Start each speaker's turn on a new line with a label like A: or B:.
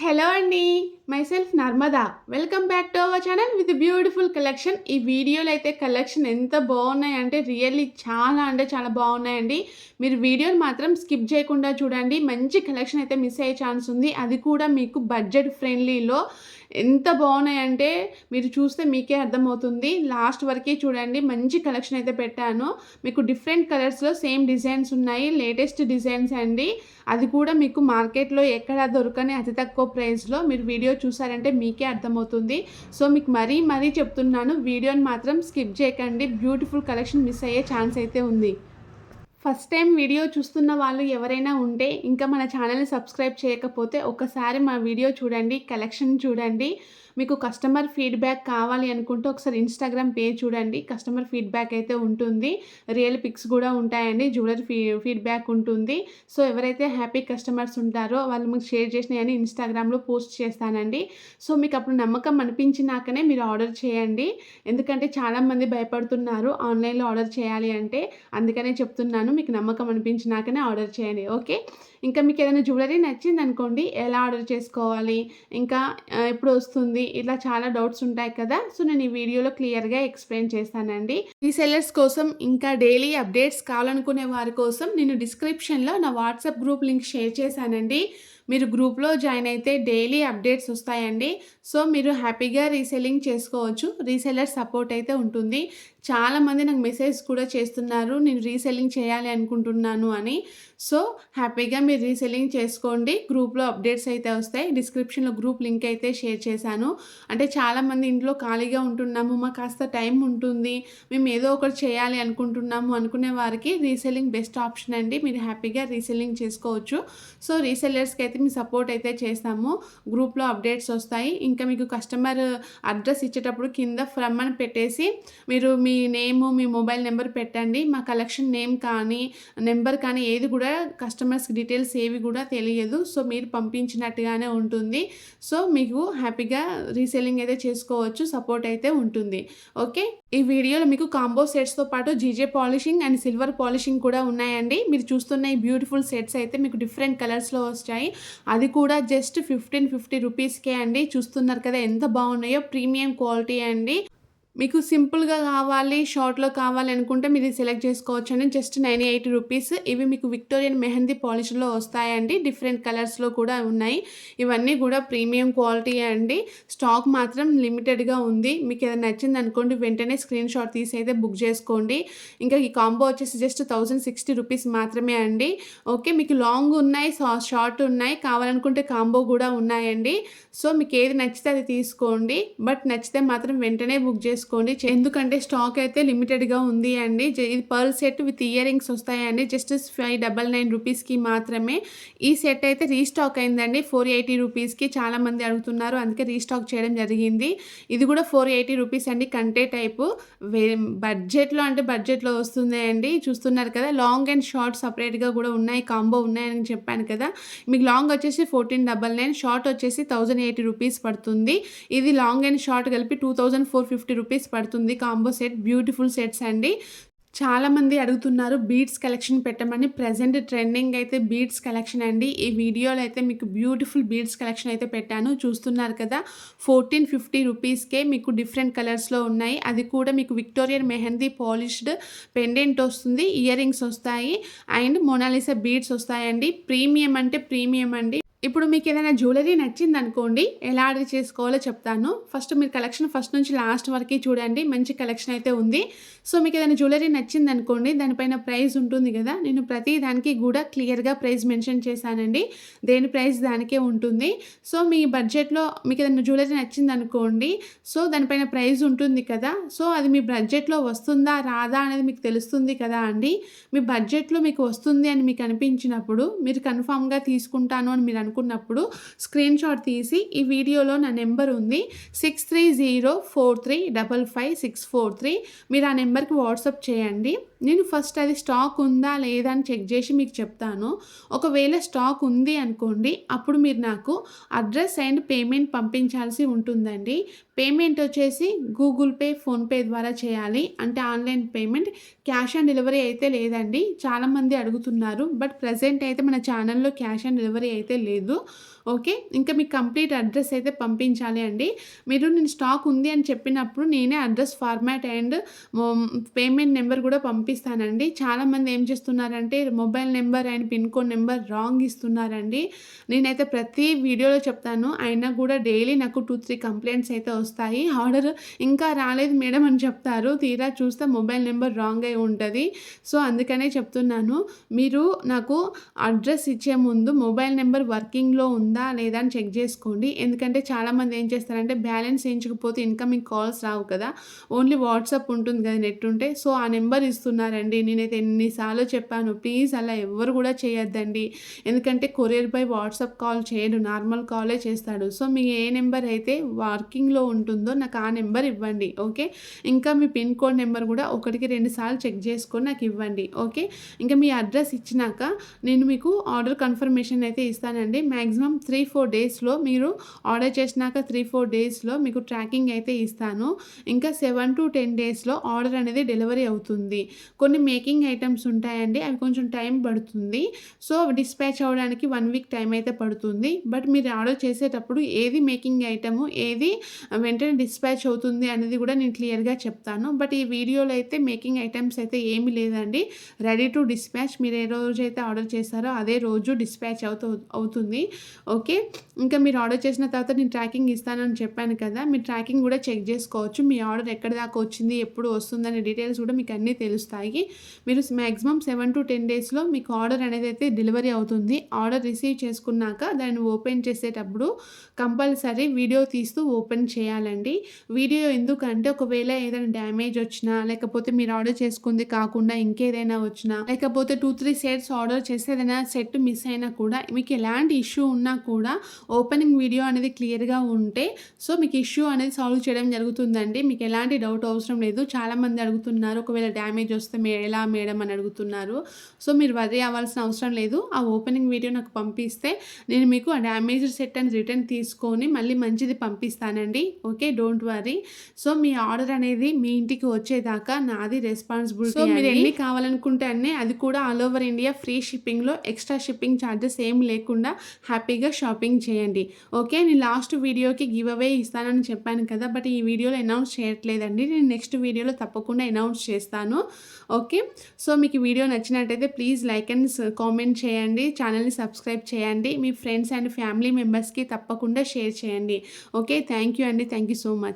A: Hello అండి myself Narmada. Welcome back to our channel with beautiful collection ఈ వీడియోలో అయితే కలెక్షన్ ఎంత బాగున్నాయి అంటే రియల్లీ చాలా అంటే చాలా బాగున్నాయండి. మీరు వీడియోని మాత్రం స్కిప్ చేయకుండా చూడండి. మంచి కలెక్షన్ అయితే మిస్ అయ్యే ఛాన్స్ ఉంది. అది కూడా మీకు బడ్జెట్ ఫ్రెండ్లీలో ఎంత బాగున్నాయంటే మీరు చూస్తే మీకే అర్థమవుతుంది. లాస్ట్ వరకే చూడండి మంచి కలెక్షన్ అయితే పెట్టాను. మీకు డిఫరెంట్ కలర్స్లో సేమ్ డిజైన్స్ ఉన్నాయి. లేటెస్ట్ డిజైన్స్ అండి. అది కూడా మీకు మార్కెట్లో ఎక్కడ దొరకని అతి తక్కువ ప్రైస్లో మీరు వీడియో చూసారంటే మీకే అర్థమవుతుంది. సో మీకు మరీ మరీ చెప్తున్నాను వీడియోని మాత్రం స్కిప్ చేయకండి. బ్యూటిఫుల్ కలెక్షన్ మిస్ అయ్యే ఛాన్స్ అయితే ఉంది. ఫస్ట్ టైం వీడియో చూస్తున్న వాళ్ళు ఎవరైనా ఉంటే ఇంకా మన ఛానల్ని సబ్స్క్రైబ్ చేయకపోతే ఒకసారి మా వీడియో చూడండి కలెక్షన్ చూడండి. మీకు కస్టమర్ ఫీడ్బ్యాక్ కావాలి అనుకుంటే ఒకసారి ఇన్స్టాగ్రామ్ పేజ్ చూడండి. కస్టమర్ ఫీడ్బ్యాక్ అయితే ఉంటుంది. రియల్ పిక్స్ కూడా ఉంటాయండి. జ్యువెలరీ ఫీ ఫీడ్బ్యాక్ ఉంటుంది. సో ఎవరైతే హ్యాపీ కస్టమర్స్ ఉంటారో వాళ్ళు మీకు షేర్ చేసినాయని ఇన్స్టాగ్రామ్లో పోస్ట్ చేస్తానండి. సో మీకు అప్పుడు నమ్మకం అనిపించినాకనే మీరు ఆర్డర్ చేయండి. ఎందుకంటే చాలామంది భయపడుతున్నారు ఆన్లైన్లో ఆర్డర్ చేయాలి అంటే. అందుకనే చెప్తున్నాను. మీకు నమ్మకం అనిపించినాకనే ఆర్డర్ చేయండి. ఓకే? ఇంకా మీకు ఏదైనా జ్యువెలరీ నచ్చింది అనుకోండి ఎలా ఆర్డర్ చేసుకోవాలి ఇంకా ఎప్పుడు వస్తుంది ఇట్లా చాలా డౌట్స్ ఉంటాయి కదా. సో నేను ఈ వీడియోలో క్లియర్గా ఎక్స్ప్లెయిన్ చేస్తానండి. రీసెలర్స్ కోసం ఇంకా డైలీ అప్డేట్స్ కావాలనుకునే వారి కోసం నేను డిస్క్రిప్షన్లో నా వాట్సాప్ గ్రూప్ లింక్ షేర్ చేశానండి. మీరు గ్రూప్లో జాయిన్ అయితే డైలీ అప్డేట్స్ వస్తాయండి. సో మీరు హ్యాపీగా రీసెల్లింగ్ చేసుకోవచ్చు. రీసెల్లర్ సపోర్ట్ అయితే ఉంటుంది. చాలామంది నాకు మెసేజ్ కూడా చేస్తున్నారు నేను రీసెల్లింగ్ చేయాలి అనుకుంటున్నాను అని. సో హ్యాపీగా మీరు రీసెల్లింగ్ చేసుకోండి. గ్రూప్లో అప్డేట్స్ అయితే వస్తాయి. డిస్క్రిప్షన్లో గ్రూప్ లింక్ అయితే షేర్ చేశాను. అంటే చాలామంది ఇంట్లో ఖాళీగా ఉంటున్నాము. మాకు కాస్త టైం ఉంటుంది. మేము ఏదో ఒకటి చేయాలి అనుకుంటున్నాము అనుకునే వారికి రీసెల్లింగ్ బెస్ట్ ఆప్షన్ అండి. మీరు హ్యాపీగా రీసెల్లింగ్ చేసుకోవచ్చు. సో రీసెల్లర్స్కి అయితే మీ సపోర్ట్ అయితే చేస్తాము. గ్రూప్లో అప్డేట్స్ వస్తాయి. ఇంకా మీకు కస్టమర్ అడ్రస్ ఇచ్చేటప్పుడు కింద ఫ్రమ్ అని పెట్టేసి మీరు మీ నేము మీ మొబైల్ నెంబర్ పెట్టండి. మా కలెక్షన్ నేమ్ కానీ నెంబర్ కానీ ఏది కూడా కస్టమర్స్కి డీటెయిల్స్ ఏవి కూడా తెలియదు. సో మీరు పంపించినట్టుగానే ఉంటుంది. సో మీకు హ్యాపీగా రీసెల్లింగ్ అయితే చేసుకోవచ్చు సపోర్ట్ అయితే ఉంటుంది. ఓకే? ఈ వీడియోలో మీకు కాంబో సెట్స్తో పాటు GJ polishing and silver polishing కూడా ఉన్నాయండి. మీరు చూస్తున్న ఈ బ్యూటిఫుల్ సెట్స్ అయితే మీకు డిఫరెంట్ కలర్స్లో వస్తాయి. అది కూడా జస్ట్ ఫిఫ్టీన్ ఫిఫ్టీ రూపీస్కే అండి. చూస్తున్నారు కదా ఎంత బాగున్నాయో. ప్రీమియం క్వాలిటీ అండి. మీకు సింపుల్గా కావాలి షార్ట్లో కావాలి అనుకుంటే మీరు సెలెక్ట్ చేసుకోవచ్చు అండి జస్ట్ నైన్ ఎయిటీ రూపీస్. ఇవి మీకు విక్టోరియన్ మెహందీ పాలిష్లో వస్తాయండి. డిఫరెంట్ కలర్స్లో కూడా ఉన్నాయి. ఇవన్నీ కూడా ప్రీమియం క్వాలిటీ అండి. స్టాక్ మాత్రం లిమిటెడ్గా ఉంది. మీకు ఏదైనా నచ్చింది అనుకోండి వెంటనే స్క్రీన్ షాట్ తీసి అయితే బుక్ చేసుకోండి. ఇంకా ఈ కాంబో వచ్చేసి జస్ట్ థౌజండ్ సిక్స్టీ రూపీస్ మాత్రమే అండి. ఓకే మీకు లాంగ్ ఉన్నాయి షార్ట్ ఉన్నాయి. కావాలనుకుంటే కాంబో కూడా ఉన్నాయండి. సో మీకు ఏది నచ్చితే అది తీసుకోండి. బట్ నచ్చితే మాత్రం వెంటనే బుక్ చేసుకోండి చేసుకోండి ఎందుకంటే స్టాక్ అయితే లిమిటెడ్గా ఉంది అండి. ఇది pearl set with ear rings వస్తాయండి. జస్ట్ ఫైవ్ డబల్ నైన్ రూపీస్కి మాత్రమే. ఈ సెట్ అయితే రీస్టాక్ అయిందండి. ఫోర్ ఎయిటీ రూపీస్కి చాలామంది అడుగుతున్నారు. అందుకే రీస్టాక్ చేయడం జరిగింది. ఇది కూడా ఫోర్ ఎయిటీ రూపీస్ అండి కంటే టైపు. బడ్జెట్లో అంటే బడ్జెట్లో వస్తుంది అండి. చూస్తున్నారు కదా లాంగ్ అండ్ షార్ట్ సపరేట్గా కూడా ఉన్నాయి. కాంబో ఉన్నాయని చెప్పాను కదా. మీకు లాంగ్ వచ్చేసి ఫోర్టీన్ డబల్ నైన్ షార్ట్ వచ్చేసి థౌజండ్ ఎయిటీ రూపీస్ పడుతుంది. ఇది లాంగ్ అండ్ షార్ట్ కలిపి two thousand four fifty rupees rupees పడుతుంది. కాంబో సెట్ బ్యూటిఫుల్ సెట్స్ అండి. చాలామంది అడుగుతున్నారు బీడ్స్ కలెక్షన్ పెట్టమని. ప్రజెంట్ ట్రెండింగ్ అయితే బీడ్స్ కలెక్షన్ అండి. ఈ వీడియోలో అయితే మీకు బ్యూటిఫుల్ బీడ్స్ కలెక్షన్ అయితే పెట్టాను. చూస్తున్నారు కదా ఫోర్టీన్ ఫిఫ్టీ రూపీస్కే మీకు డిఫరెంట్ కలర్స్లో ఉన్నాయి. అది కూడా మీకు విక్టోరియన్ మెహందీ పాలిష్డ్ పెండెంట్ వస్తుంది ఇయర్ రింగ్స్ వస్తాయి అండ్ మొనాలిసా బీడ్స్ వస్తాయండి. ప్రీమియం అంటే ప్రీమియం అండి. ఇప్పుడు మీకు ఏదైనా జ్యువెలరీ నచ్చింది అనుకోండి ఎలా ఆర్డర్ చేసుకోవాలో చెప్తాను. ఫస్ట్ మీరు కలెక్షన్ ఫస్ట్ నుంచి లాస్ట్ వరకు చూడండి మంచి కలెక్షన్ అయితే ఉంది. సో మీకు ఏదైనా జ్యువెలరీ నచ్చింది అనుకోండి దానిపైన ప్రైస్ ఉంటుంది కదా. నేను ప్రతి దానికి కూడా క్లియర్గా ప్రైస్ మెన్షన్ చేశానండి. దేని ప్రైస్ దానికే ఉంటుంది. సో మీ బడ్జెట్లో మీకు ఏదైనా జ్యువెలరీ నచ్చింది అనుకోండి సో దానిపైన ప్రైస్ ఉంటుంది కదా. సో అది మీ బడ్జెట్లో వస్తుందా రాదా అనేది మీకు తెలుస్తుంది కదా అండి. మీ బడ్జెట్లో మీకు వస్తుంది అని మీకు అనిపించినప్పుడు మీరు కన్ఫామ్గా తీసుకుంటాను అని మీరు అనుకున్నప్పుడు స్క్రీన్ షాట్ తీసి ఈ వీడియోలో నా నెంబర్ ఉంది six three zero four three double five six four three. మీరు ఆ నెంబర్కి వాట్సాప్ చేయండి. నేను ఫస్ట్ అది స్టాక్ ఉందా లేదా అని చెక్ చేసి మీకు చెప్తాను. ఒకవేళ స్టాక్ ఉంది అనుకోండి అప్పుడు మీరు నాకు అడ్రస్ అండ్ పేమెంట్ పంపించాల్సి ఉంటుందండి. పేమెంట్ వచ్చేసి గూగుల్ పే ఫోన్పే ద్వారా చేయాలి. అంటే online payment cash on delivery అయితే లేదండి. చాలామంది అడుగుతున్నారు. బట్ ప్రజెంట్ అయితే మన ఛానల్లో క్యాష్ ఆన్ డెలివరీ అయితే లేదు. ఓకే? ఇంకా మీకు కంప్లీట్ అడ్రస్ అయితే పంపించాలి అండి. మీరు నేను స్టాక్ ఉంది అని చెప్పినప్పుడు నేనే address format and payment number కూడా పంపిస్తానండి. చాలామంది ఏం చేస్తున్నారంటే mobile number and pin code number wrong ఇస్తున్నారండి. నేనైతే ప్రతి వీడియోలో చెప్తాను. అయినా కూడా డైలీ నాకు టూ త్రీ కంప్లైంట్స్ అయితే వస్తాయి. ఆర్డర్ ఇంకా రాలేదు మేడం అని చెప్తారు. తీరా చూస్తే మొబైల్ నెంబర్ రాంగ్ అయి ఉంటుంది. సో అందుకనే చెప్తున్నాను. మీరు నాకు అడ్రస్ ఇచ్చే ముందు మొబైల్ నెంబర్ వర్కింగ్లో ఉందా లేదా అని చెక్ చేసుకోండి. ఎందుకంటే చాలామంది ఏం చేస్తారంటే బ్యాలెన్స్ వేయించకపోతే ఇన్కమింగ్ కాల్స్ రావు కదా. ఓన్లీ వాట్సాప్ ఉంటుంది కదా నెట్ ఉంటే. సో ఆ నెంబర్ ఇస్తున్నారండి. నేనైతే ఎన్నిసార్లు చెప్పాను. ప్లీజ్ అలా ఎవరు కూడా చేయొద్దండి. ఎందుకంటే కొరియర్ బై వాట్సాప్ కాల్ చేయడు. నార్మల్ కాలే చేస్తాడు. సో మీ ఏ నెంబర్ అయితే వర్కింగ్లో ఉంటుందో నాకు ఆ నెంబర్ ఇవ్వండి ఓకే? ఇంకా మీ పిన్ కోడ్ నెంబర్ కూడా ఒకటికి రెండు సార్లు చెక్ చేసుకొని నాకు ఇవ్వండి ఓకే? ఇంకా మీ అడ్రస్ ఇచ్చినాక నేను మీకు ఆర్డర్ కన్ఫర్మేషన్ అయితే ఇస్తానండి. మ్యాక్సిమం త్రీ ఫోర్ డేస్లో మీరు ఆర్డర్ చేసినాక త్రీ ఫోర్ డేస్లో మీకు ట్రాకింగ్ అయితే ఇస్తాను. ఇంకా సెవెన్ టు టెన్ డేస్లో ఆర్డర్ అనేది డెలివరీ అవుతుంది. కొన్ని మేకింగ్ ఐటమ్స్ ఉంటాయండి అవి కొంచెం టైం పడుతుంది. సో డిస్పాచ్ అవ్వడానికి వన్ వీక్ టైం అయితే పడుతుంది. బట్ మీరు ఆర్డర్ చేసేటప్పుడు ఏది మేకింగ్ ఐటము ఏది వెంటనే డిస్పాచ్ అవుతుంది అనేది కూడా నేను క్లియర్గా చెప్తాను. బట్ ఈ వీడియోలో అయితే మేకింగ్ ఐటమ్స్ అయితే ఏమీ లేదండి. రెడీ టు డిస్పాచ్ మీరు ఏ రోజు అయితే ఆర్డర్ చేస్తారో అదే రోజు డిస్పాచ్ అవుతూ అవుతుంది. ఓకే ఇంకా మీరు ఆర్డర్ చేసిన తర్వాత నేను ట్రాకింగ్ ఇస్తానని చెప్పాను కదా మీరు ట్రాకింగ్ కూడా చెక్ చేసుకోవచ్చు. మీ ఆర్డర్ ఎక్కడి దాకా వచ్చింది ఎప్పుడు వస్తుందనే డీటెయిల్స్ కూడా మీకు అన్నీ తెలుస్తాయి. మీరు మ్యాక్సిమం సెవెన్ టు టెన్ డేస్లో మీకు ఆర్డర్ అనేది అయితే డెలివరీ అవుతుంది. ఆర్డర్ రిసీవ్ చేసుకున్నాక దాన్ని ఓపెన్ చేసేటప్పుడు కంపల్సరీ వీడియో తీస్తూ ఓపెన్ చేయాలి. చేయాలండి. వీడియో ఎందుకంటే ఒకవేళ ఏదైనా డ్యామేజ్ వచ్చినా లేకపోతే మీరు ఆర్డర్ చేసుకుంది కాకుండా ఇంకేదైనా వచ్చినా లేకపోతే టూ త్రీ సెట్స్ ఆర్డర్ చేస్తే ఏదైనా సెట్ మిస్ అయినా కూడా మీకు ఎలాంటి ఇష్యూ ఉన్నా కూడా ఓపెనింగ్ వీడియో అనేది క్లియర్గా ఉంటే సో మీకు ఇష్యూ అనేది సాల్వ్ చేయడం జరుగుతుందండి. మీకు ఎలాంటి డౌట్ అవసరం లేదు. చాలామంది అడుగుతున్నారు ఒకవేళ డ్యామేజ్ వస్తే మీరు ఎలా మేడం అని అడుగుతున్నారు. సో మీరు వరి అవ్వాల్సిన అవసరం లేదు. ఆ ఓపెనింగ్ వీడియో నాకు పంపిస్తే నేను మీకు ఆ డ్యామేజ్ సెట్ అని రిటర్న్ తీసుకొని మళ్ళీ మంచిది పంపిస్తానండి. Okay don't worry. సో మీ ఆర్డర్ అనేది మీ ఇంటికి వచ్చేదాకా నాది రెస్పాన్సిబిలిటీ సో మీరు ఎన్ని కావాలనుకుంటే అన్నీ అది కూడా ఆల్ ఓవర్ ఇండియా ఫ్రీ షిప్పింగ్లో ఎక్స్ట్రా షిప్పింగ్ ఛార్జెస్ ఏం లేకుండా హ్యాపీగా షాపింగ్ చేయండి. ఓకే నేను లాస్ట్ వీడియోకి గివ్ అవే ఇస్తానని చెప్పాను కదా బట్ ఈ వీడియోలో అనౌన్స్ చేయట్లేదండి. నేను నెక్స్ట్ వీడియోలో తప్పకుండా అనౌన్స్ చేస్తాను. ఓకే సో మీకు వీడియో నచ్చినట్టయితే ప్లీజ్ లైక్ అండ్ కామెంట్ చేయండి. ఛానల్ని సబ్స్క్రైబ్ చేయండి. మీ ఫ్రెండ్స్ అండ్ ఫ్యామిలీ మెంబర్స్కి తప్పకుండా షేర్ చేయండి. ఓకే థ్యాంక్ యూ అండి. Thank you so much